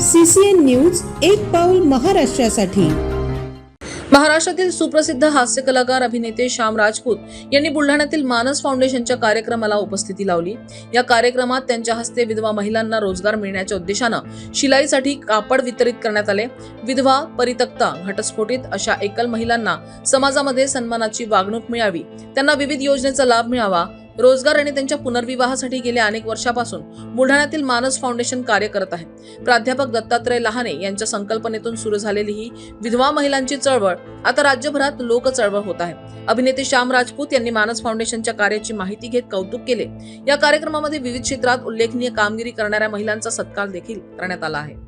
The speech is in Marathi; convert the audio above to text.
सीसीएन न्यूज एक पाऊल महाराष्ट्रासाठी. महाराष्ट्रातील सुप्रसिद्ध हास्य कलाकार अभिनेते श्याम राजपूत यांनी बुलढाण्यातील मानस फाउंडेशनच्या कार्यक्रमाला उपस्थिती लावली. या कार्यक्रमात त्यांच्या हस्ते विधवा महिलांना रोजगार मिळण्याच्या उद्देशानं शिलाईसाठी कापड वितरित करण्यात आले. विधवा परितक्ता घटस्फोटित अशा एकल महिलांना समाजामध्ये सन्मानाची वागणूक मिळावी. त्यांना विविध योजनेचा लाभ मिळावा. रोजगार आणि त्यांच्या पुनर्विवाहासाठी गेल्या अनेक वर्षापासून बुलढाण्यातील मानस फाउंडेशन कार्य करत आहे. प्राध्यापक दत्तात्रय लहाने यांच्या संकल्पनेतून सुरू झालेली ही विधवा महिलांची चळवळ आता राज्यभरात लोक चळवळ होत आहे. अभिनेते श्याम राजपूत यांनी मानस फाउंडेशनच्या कार्याची माहिती घेत कौतुक केले. या कार्यक्रमामध्ये विविध क्षेत्रात उल्लेखनीय कामगिरी करणाऱ्या महिलांचा सत्कार देखील करण्यात आला आहे.